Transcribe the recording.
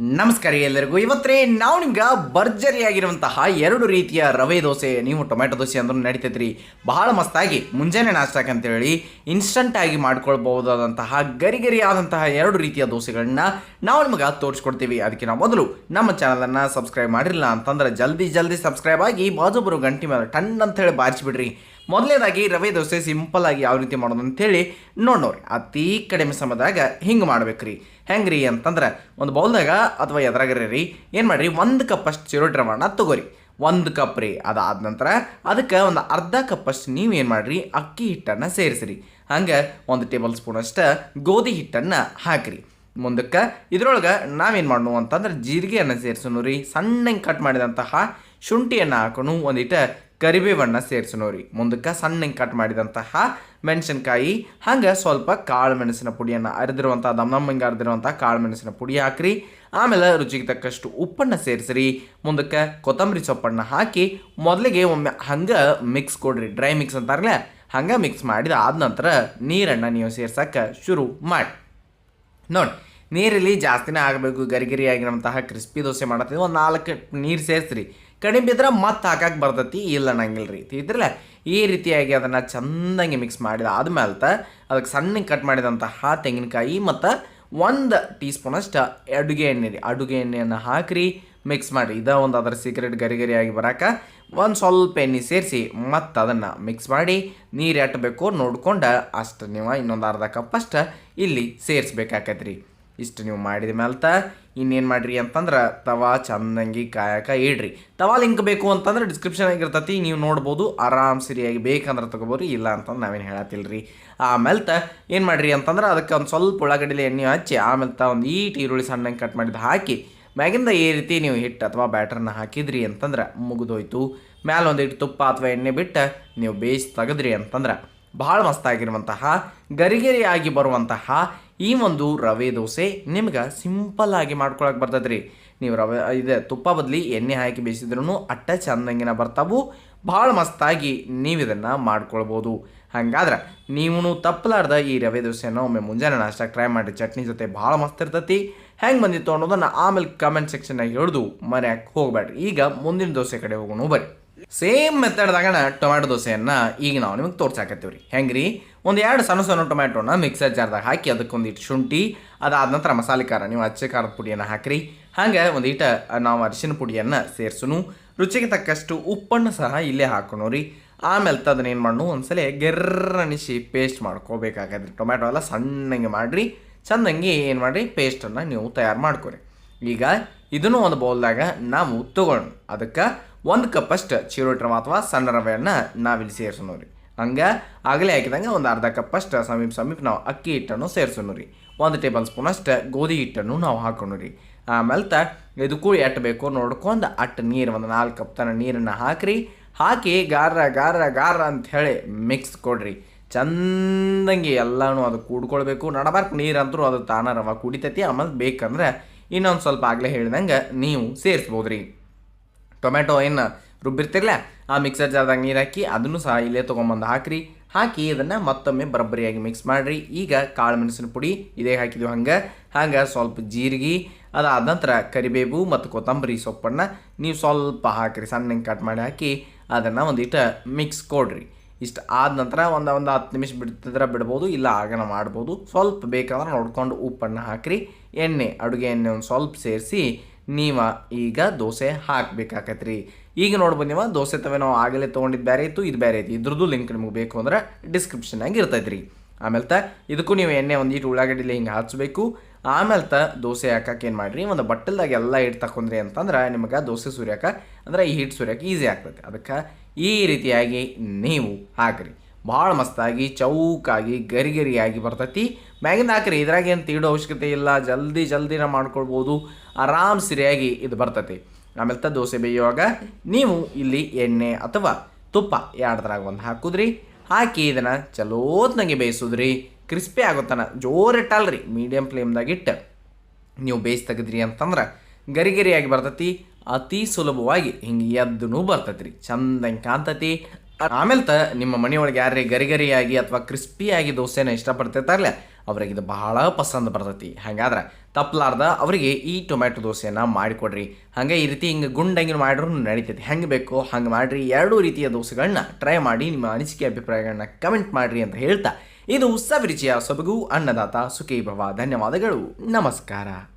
ನಮಸ್ಕಾರ ಎಲ್ಲರಿಗೂ. ಇವತ್ತೇ ನಾವು ನಿಮ್ಗೆ ಭರ್ಜರಿಯಾಗಿರುವಂತಹ ಎರಡು ರೀತಿಯ ರವೆ ದೋಸೆ, ನೀವು ಟೊಮೆಟೊ ದೋಸೆ ಅಂದ್ರೂ ನಡೀತೈತ್ರಿ. ಬಹಳ ಮಸ್ತಾಗಿ ಮುಂಜಾನೆ ನಾಷ್ಟಕ್ಕೆ ಅಂತೇಳಿ ಇನ್ಸ್ಟಂಟ್ ಆಗಿ ಮಾಡ್ಕೊಳ್ಬಹುದಾದಂತಹ ಗರಿ ಗರಿ ಆದಂತಹ ಎರಡು ರೀತಿಯ ದೋಸೆಗಳನ್ನ ನಾವು ನಿಮ್ಗೆ ತೋರಿಸ್ಕೊಡ್ತೀವಿ. ಅದಕ್ಕಿಂತ ಮೊದಲು ನಮ್ಮ ಚಾನಲನ್ನು ಸಬ್ಸ್ಕ್ರೈಬ್ ಮಾಡಿರಲಿಲ್ಲ ಅಂತಂದ್ರೆ ಜಲ್ದಿ ಜಲ್ದಿ ಸಬ್ಸ್ಕ್ರೈಬ್ ಆಗಿ ಬಾಜು ಬರೋ ಗಂಟೆ ಮೇಲೆ ಟನ್ ಅಂತ ಹೇಳಿ ಬಾರಿಸ್ಬಿಡ್ರಿ. ಮೊದಲನೇದಾಗಿ ರವೆ ದೋಸೆ ಸಿಂಪಲ್ ಆಗಿ ಯಾವ ರೀತಿ ಮಾಡೋದು ಅಂತೇಳಿ ನೋಡೋರಿ ಅತಿ ಕಡಿಮೆ ಸಮಯದಾಗ ಹಿಂಗೆ ಮಾಡ್ಬೇಕ್ರಿ. ಹೆಂಗ್ರಿ ಅಂತಂದ್ರೆ ಒಂದು ಬೌಲ್ದಾಗ ಅಥವಾ ಎದ್ರಾಗ್ರಿ ರೀ, ಏನು ಮಾಡಿರಿ, ಒಂದು ಕಪ್ಪಷ್ಟು ಚಿರೋಟಿ ರವಾನ ತಗೋರಿ. ಒಂದು ಕಪ್ ರೀ, ಅದಾದ ನಂತರ ಅದಕ್ಕೆ ಒಂದು ಅರ್ಧ ಕಪ್ಪಷ್ಟು ಏನು ಮಾಡಿರಿ, ಅಕ್ಕಿ ಹಿಟ್ಟನ್ನು ಸೇರಿಸಿರಿ. ಹಂಗೆ ಒಂದು ಟೇಬಲ್ ಸ್ಪೂನಷ್ಟು ಗೋಧಿ ಹಿಟ್ಟನ್ನು ಹಾಕಿರಿ. ಮುಂದಕ್ಕೆ ಇದ್ರೊಳಗೆ ನಾವೇನು ಮಾಡೋಣ ಅಂತಂದ್ರೆ ಜೀರಿಗೆಯನ್ನು ಸೇರಿಸೋಣ ರೀ, ಸಣ್ಣಂಗೆ ಕಟ್ ಮಾಡಿದಂತಹ ಶುಂಠಿಯನ್ನು ಹಾಕೋಣ, ಒಂದಿಟ ಕರಿಬೇವನ್ನು ಸೇರಿಸೋನು ರೀ ಮುಂದಕ್ಕೆ ಸಣ್ಣಗೆ ಕಟ್ ಮಾಡಿದಂತಹ ಮೆಣಸಿನ್ಕಾಯಿ. ಹಂಗೆ ಸ್ವಲ್ಪ ಕಾಳು ಮೆಣಸಿನ ಪುಡಿಯನ್ನು ಅರಿದಿರುವಂಥ ಹಿಂಗೆ ಅರಿದಿರುವಂಥ ಕಾಳು ಮೆಣಸಿನ ಪುಡಿ ಹಾಕ್ರಿ. ಆಮೇಲೆ ರುಚಿಗೆ ತಕ್ಕಷ್ಟು ಉಪ್ಪನ್ನು ಸೇರಿಸ್ರಿ. ಮುಂದಕ್ಕೆ ಕೊತ್ತಂಬರಿ ಸೊಪ್ಪನ್ನು ಹಾಕಿ ಮೊದಲಿಗೆ ಒಮ್ಮೆ ಹಂಗೆ ಮಿಕ್ಸ್ ಕೊಡ್ರಿ. ಡ್ರೈ ಮಿಕ್ಸ್ ಅಂತಾರಲ್ಲ, ಹಂಗೆ ಮಿಕ್ಸ್ ಮಾಡಿದ ಆದ ನಂತರ ನೀರನ್ನು ನೀವು ಸೇರ್ಸೋಕ್ಕೆ ಶುರು ಮಾಡಿ. ನೋಡಿ ನೀರಲ್ಲಿ ಜಾಸ್ತಿನೇ ಆಗಬೇಕು. ಗರಿ ಆಗಿರುವಂತಹ ಕ್ರಿಸ್ಪಿ ದೋಸೆ ಮಾಡತ್ತೀವಿ ಒಂದು ನಾಲ್ಕು ನೀರು ಸೇರಿಸ್ರಿ. ಕಡಿಮೆ ಬಿದ್ರೆ ಮತ್ತೆ ಹಾಕಕ್ಕೆ ಬರ್ತೈತಿ. ಇಲ್ಲ ಅನ್ನಂಗಿಲ್ಲ ರೀ. ಇದ್ರಲ್ಲ ಈ ರೀತಿಯಾಗಿ ಅದನ್ನು ಚೆಂದಂಗೆ ಮಿಕ್ಸ್ ಮಾಡಿದ ಆದ್ಮೇಲೆ ಅದಕ್ಕೆ ಸಣ್ಣಗೆ ಕಟ್ ಮಾಡಿದಂತಹ ತೆಂಗಿನಕಾಯಿ ಮತ್ತು ಒಂದು ಟೀ ಸ್ಪೂನಷ್ಟು ಅಡುಗೆ ಎಣ್ಣೆ ರೀ. ಅಡುಗೆ ಎಣ್ಣೆಯನ್ನು ಹಾಕಿರಿ ಮಿಕ್ಸ್ ಮಾಡಿ ಇದ ಒಂದು ಅದರ ಸೀಕ್ರೆಟ್ ಗರಿ ಗರಿಯಾಗಿ ಬರೋಕೆ ಒಂದು ಸ್ವಲ್ಪ ಎಣ್ಣೆ ಸೇರಿಸಿ ಮತ್ತು ಅದನ್ನು ಮಿಕ್ಸ್ ಮಾಡಿ ನೀರು ಎಟ್ಟಬೇಕು ನೋಡ್ಕೊಂಡು ಅಷ್ಟು ನೀವು ಇನ್ನೊಂದು ಅರ್ಧ ಕಪ್ಪಷ್ಟು ಇಲ್ಲಿ ಸೇರಿಸ್ಬೇಕಾಕೈತೆ ರೀ ಇಷ್ಟು ನೀವು ಮಾಡಿದ ಮೇಲ್ತ ಇನ್ನೇನು ಮಾಡಿರಿ ಅಂತಂದ್ರೆ ತವಾ, ಚಂದಂಗಿ, ಕಾಯಕ ಇಡ್ರಿ. ತವಾ ಲಿಂಕ್ ಬೇಕು ಅಂತಂದ್ರೆ ಡಿಸ್ಕ್ರಿಪ್ಷನ್ ಆಗಿರ್ತೈತಿ, ನೀವು ನೋಡ್ಬೋದು, ಆರಾಮ್ ಸರಿಯಾಗಿ ಬೇಕಂದ್ರೆ ತೊಗೋಬೋದು ಇಲ್ಲ ಅಂತಂದು ನಾವೇನು ಹೇಳತ್ತಿಲ್ಲ ರೀ ಆಮೇಲೆ ತ ಏನು ಮಾಡಿರಿ ಅಂತಂದ್ರೆ ಅದಕ್ಕೆ ಒಂದು ಸ್ವಲ್ಪ ಉಳ್ಳಾಗಡ್ಡಿಲಿ ಎಣ್ಣೆ ಹಚ್ಚಿ ಆಮೇಲೆ ತ ಒಂದು ಈಟ್, ಈರುಳ್ಳಿ ಸಣ್ಣಂಗೆ ಕಟ್ ಮಾಡಿದ್ದು ಹಾಕಿ, ಮ್ಯಾಗಿಂದ ಈ ರೀತಿ ನೀವು ಹಿಟ್ಟು ಅಥವಾ ಬ್ಯಾಟರ್ನ ಹಾಕಿದ್ರಿ ಅಂತಂದ್ರೆ ಮುಗಿದೋಯ್ತು. ಮ್ಯಾಲೆ ಒಂದಿಟ್ಟು ತುಪ್ಪ ಅಥವಾ ಎಣ್ಣೆ ಬಿಟ್ಟು ನೀವು ಬೇಯಿಸಿ ತೆಗೆದ್ರಿ ಅಂತಂದ್ರೆ ಭಾಳ ಮಸ್ತಾಗಿರುವಂತಹ ಗರಿಗರಿಯಾಗಿ ಬರುವಂತಹ ಈ ಒಂದು ರವೆ ದೋಸೆ ನಿಮ್ಗೆ ಸಿಂಪಲ್ ಆಗಿ ಮಾಡ್ಕೊಳಕ್ಕೆ ಬರ್ತದ್ರಿ. ನೀವು ರವೆ, ಇದೆ ತುಪ್ಪ ಬದಲಿ ಎಣ್ಣೆ ಹಾಕಿ ಬೇಯಿಸಿದ್ರೂ ಅಟ್ಟ ಚಂದಂಗಿನ ಬರ್ತಾವು. ಭಾಳ ಮಸ್ತಾಗಿ ನೀವು ಇದನ್ನು ಮಾಡ್ಕೊಳ್ಬೋದು. ಹಂಗಾದ್ರೆ ನೀವು ತಪ್ಪಲಾರ್ದ ಈ ರವೆ ದೋಸೆನ ಒಮ್ಮೆ ಮುಂಜಾನೆ ನಾಷ್ಟಕ್ಕೆ ಟ್ರೈ ಮಾಡಿ ಚಟ್ನಿ ಜೊತೆ ಭಾಳ ಮಸ್ತ್ ಇರ್ತೈತಿ. ಹೆಂಗೆ ಬಂದಿತ್ತು ಅನ್ನೋದನ್ನು ಆಮೇಲೆ ಕಮೆಂಟ್ ಸೆಕ್ಷನ್ನಾಗ ಹಿಡಿದು ಮರ್ಯಾಕೆ ಹೋಗ್ಬೇಡ್ರಿ ಈಗ ಮುಂದಿನ ದೋಸೆ ಕಡೆ ಹೋಗೋಣ ಬರ್ರಿ ಸೇಮ್ ಮೆಥಡ್ದಾಗಣ ಟೊಮ್ಯಾಟೊ ದೋಸೆಯನ್ನು ಈಗ ನಾವು ನಿಮಗೆ ತೋರ್ಸಾಕತ್ತೀವಿ ರೀ ರೀ ಒಂದು ಎರಡು ಸಣ್ಣ ಸಣ್ಣ ಟೊಮ್ಯಾಟೊನ ಮಿಕ್ಸರ್ ಜಾರ್ದಾಗ ಹಾಕಿ ಅದಕ್ಕೊಂದಿಟ್ಟು ಶುಂಠಿ, ಅದಾದ ನಂತರ ಮಸಾಲೆ ಖಾರ. ನೀವು ಅಚ್ಚೆ ಖಾರದ ಪುಡಿಯನ್ನು ಹಾಕಿರಿ. ಹಾಗೆ ಒಂದಿಟ ನಾವು ಅರಿಶಿನ ಪುಡಿಯನ್ನು ಸೇರ್ಸುನು. ರುಚಿಗೆ ತಕ್ಕಷ್ಟು ಉಪ್ಪನ್ನು ಸಹ ಇಲ್ಲೇ ಹಾಕೋಣ ರೀ. ಆಮೇಲೆ ಅದನ್ನ ಏನು ಮಾಡೋಣ ಒಂದ್ಸಲ ಗೆರ್ರಣಿಸಿ ಪೇಸ್ಟ್ ಮಾಡ್ಕೋಬೇಕಾಗತ್ತೆ ಟೊಮ್ಯಾಟೊ ಎಲ್ಲ ಸಣ್ಣಗೆ ಮಾಡಿರಿ. ಚಂದಂಗೆ ಏನು ಮಾಡಿರಿ? ಪೇಸ್ಟನ್ನು ನೀವು ತಯಾರು ಮಾಡ್ಕೊರಿ. ಈಗ ಇದನ್ನು ಒಂದು ಬೌಲ್ದಾಗ ನಾವು ತಗೊಳ್ಳೋಣ ಅದಕ್ಕೆ ಒಂದು ಕಪ್ಪಷ್ಟು ಚಿರೋಟಿ ರವೆ ಅಥವಾ ಸಣ್ಣ ರವೆಯನ್ನು ನಾವಿಲ್ಲಿ ಸೇರಿಸೋಣ ರೀ. ಹಂಗೆ ಆಗಲೇ ಹಾಕಿದಂಗೆ ಒಂದು ಅರ್ಧ ಕಪ್ಪಷ್ಟು ಸಮೀಪ ಸಮೀಪ ನಾವು ಅಕ್ಕಿ ಹಿಟ್ಟನ್ನು ಸೇರಿಸೋಣ ರೀ. ಒಂದು ಟೇಬಲ್ ಸ್ಪೂನಷ್ಟು ಗೋಧಿ ಹಿಟ್ಟನ್ನು ನಾವು ಹಾಕೋಣ ರೀ. ಆಮೇಲೆ ತ ಇದಕ್ಕೂ ಎಟ್ಟು ಬೇಕು ನೋಡ್ಕೊಂಡು ಅಟ್ಟು ನೀರು, ಒಂದು ನಾಲ್ಕು ಕಪ್ ತನ ನೀರನ್ನು ಹಾಕ್ರಿ. ಹಾಕಿ ಗಾರ ಗಾರ ಗಾರ ಅಂತ ಹೇಳಿ ಮಿಕ್ಸ್ ಕೊಡ್ರಿ. ಚಂದಂಗೆ ಎಲ್ಲನೂ ಅದು ಕೂಡ್ಕೊಳ್ಬೇಕು. ನಡಬಾರ್ಕು ನೀರಂತರೂ ಅದು ತಾನ ರವ ಕುಡಿತೈತಿ. ಆಮೇಲೆ ಬೇಕಂದ್ರೆ ಇನ್ನೊಂದು ಸ್ವಲ್ಪ ಆಗಲೇ ಹೇಳಿದಂಗೆ ನೀವು ಸೇರಿಸ್ಬೋದು ರೀ ಟೊಮೆಟೊ ಏನು ರುಬ್ಬಿರ್ತಿರಲ್ಲ ಆ ಮಿಕ್ಸರ್ ಜಾರ್ದಾಗ ನೀರು ಹಾಕಿ, ಅದನ್ನು ಸಹ ಇಲ್ಲೇ ತೊಗೊಂಬಂದು ಹಾಕ್ರಿ. ಹಾಕಿ ಇದನ್ನು ಮತ್ತೊಮ್ಮೆ ಬರಬ್ಬರಿಯಾಗಿ ಮಿಕ್ಸ್ ಮಾಡಿರಿ. ಈಗ ಕಾಳು ಮೆಣಸಿನ ಪುಡಿ ಇದೇ ಹಾಕಿದ್ವಿ ಹಂಗೆ. ಹಂಗೆ ಸ್ವಲ್ಪ ಜೀರಿಗೆ, ಅದಾದ ನಂತರ ಕರಿಬೇವು ಮತ್ತು ಕೊತ್ತಂಬರಿ ಸೊಪ್ಪನ್ನು ನೀವು ಸ್ವಲ್ಪ ಹಾಕಿರಿ. ಸಣ್ಣಗೆ ಕಟ್ ಮಾಡಿ ಹಾಕಿ ಅದನ್ನು ಒಂದಿಟ್ಟು ಮಿಕ್ಸ್ ಕೊಡ್ರಿ. ಇಷ್ಟು ಆದ ನಂತರ ಒಂದು ಒಂದು ಹತ್ತು ನಿಮಿಷ ಬಿಡ್ತಿದ್ರೆ ಬಿಡ್ಬೋದು, ಇಲ್ಲ ಆಗನ ಮಾಡ್ಬೋದು. ಸ್ವಲ್ಪ ಬೇಕಾದ್ರೆ ನೋಡ್ಕೊಂಡು ಉಪ್ಪನ್ನು ಹಾಕಿರಿ. ಎಣ್ಣೆ, ಅಡುಗೆ ಎಣ್ಣೆ ಒಂದು ಸ್ವಲ್ಪ ಸೇರಿಸಿ, ನೀವು ಈಗ ದೋಸೆ ಹಾಕಬೇಕಾಗತ್ತೆ ರೀ ಈಗ ನೋಡ್ಬೋದು ನೀವು ದೋಸೆ ತವೆ ನಾವು ಆಗಲೇ ತೊಗೊಂಡಿದ್ದು ಬೇರೆ ಇತ್ತು, ಇದು ಬೇರೆ ಐತಿ ಇದ್ರದ್ದು ಲಿಂಕ್ ನಿಮಗೆ ಬೇಕು ಅಂದ್ರೆ ಡಿಸ್ಕ್ರಿಪ್ಷನ್ನಾಗ ಇರ್ತೈತೆ ರೀ ಆಮೇಲೆ ತ, ಇದಕ್ಕೂ ನೀವು ಎಣ್ಣೆ ಒಂದು ಈಟು ಉಳ್ಳಾಗಡ್ಡಿಲಿ ಹಿಂಗೆ ಹಚ್ಚಬೇಕು ಆಮೇಲೆ ತ, ದೋಸೆ ಹಾಕಕ್ಕೆ ಏನು ಮಾಡಿರಿ, ಒಂದು ಬಟ್ಟಲ್ದಾಗ ಎಲ್ಲ ಹಿಟ್ಟು ತಕೊಂಡ್ರಿ ಅಂತಂದ್ರೆ ನಿಮಗೆ ದೋಸೆ ಸುರಿಯಾಕ, ಅಂದ್ರೆ ಈ ಹಿಟ್ಟು ಸುರಿಯಕ್ಕೆ ಈಸಿ ಆಗ್ತೈತೆ. ಅದಕ್ಕೆ ಈ ರೀತಿಯಾಗಿ ನೀವು ಹಾಕ್ರಿ. ಭಾಳ ಮಸ್ತಾಗಿ, ಚೌಕಾಗಿ ಗರಿ ಗರಿಯಾಗಿ ಬರ್ತೈತಿ. ಮ್ಯಾಗಿಂದ ಹಾಕ್ರಿ ಇದ್ರಾಗೇನು ತೀಡೋ ಅವಶ್ಯಕತೆ ಇಲ್ಲ, ಜಲ್ದಿ ಜಲ್ದಿನ ಮಾಡ್ಕೊಳ್ಬೋದು. ಆರಾಮ್ ಸರಿಯಾಗಿ ಇದು ಬರ್ತೈತಿ. ಆಮೇಲೆ ದೋಸೆ ಬೇಯುವಾಗ ನೀವು ಇಲ್ಲಿ ಎಣ್ಣೆ ಅಥವಾ ತುಪ್ಪ ಎರಡದ್ರಾಗ ಒಂದು ಹಾಕುದ್ರಿ. ಹಾಕಿ ಇದನ್ನು ಚಲೋತ್ನಾಗೆ ಬೇಯಿಸೋದ್ರಿ. ಕ್ರಿಸ್ಪಿ ಆಗುತ್ತಾನ ಜೋರಿಟ್ಟಲ್ರಿ. ಮೀಡಿಯಮ್ ಫ್ಲೇಮ್ದಾಗ ಇಟ್ಟು ನೀವು ಬೇಯಿಸಿ ತೆಗೆದ್ರಿ ಅಂತಂದ್ರೆ ಗರಿಗರಿಯಾಗಿ ಬರ್ತೈತಿ. ಅತಿ ಸುಲಭವಾಗಿ ಹಿಂಗೆ ಎದ್ದೂ ಬರ್ತೈತಿ ರೀ ಚಂದಂಗೆ ಕಾಣ್ತೈತಿ. ಆಮೇಲೆ ತ ನಿಮ್ಮ ಮನೆಯೊಳಗೆ ಯಾರೇ ಗರಿಗರಿಯಾಗಿ ಅಥವಾ ಕ್ರಿಸ್ಪಿಯಾಗಿ ದೋಸೆನ ಇಷ್ಟಪಡ್ತಿರ್ತಾರಲ್ಲ ಅವ್ರಿಗೆ ಇದು ಬಹಳ ಪಸಂದ್ ಬರ್ತೈತಿ. ಹಾಗಾದ್ರೆ ತಪ್ಪಲಾರ್ದ ಅವರಿಗೆ ಈ ಟೊಮ್ಯಾಟೊ ದೋಸೆನ ಮಾಡಿಕೊಡ್ರಿ. ಹಾಗೆ ಈ ರೀತಿ ಹಿಂಗೆ ಗುಂಡಂಗಿನ ಮಾಡಿದ್ರು ನಡೀತೈತಿ. ಹೆಂಗೆ ಬೇಕು ಹಂಗೆ ಮಾಡಿರಿ. ಎರಡೂ ರೀತಿಯ ದೋಸೆಗಳನ್ನ ಟ್ರೈ ಮಾಡಿ ನಿಮ್ಮ ಅನಿಸಿಕೆ ಅಭಿಪ್ರಾಯಗಳನ್ನ ಕಮೆಂಟ್ ಮಾಡಿರಿ ಅಂತ ಹೇಳ್ತಾ. ಇದು ಸವಿರುಚಿಯ ಸೊಬಗು, ಅನ್ನದಾತ ಸುಖೀಭವ. ಧನ್ಯವಾದಗಳು. ನಮಸ್ಕಾರ.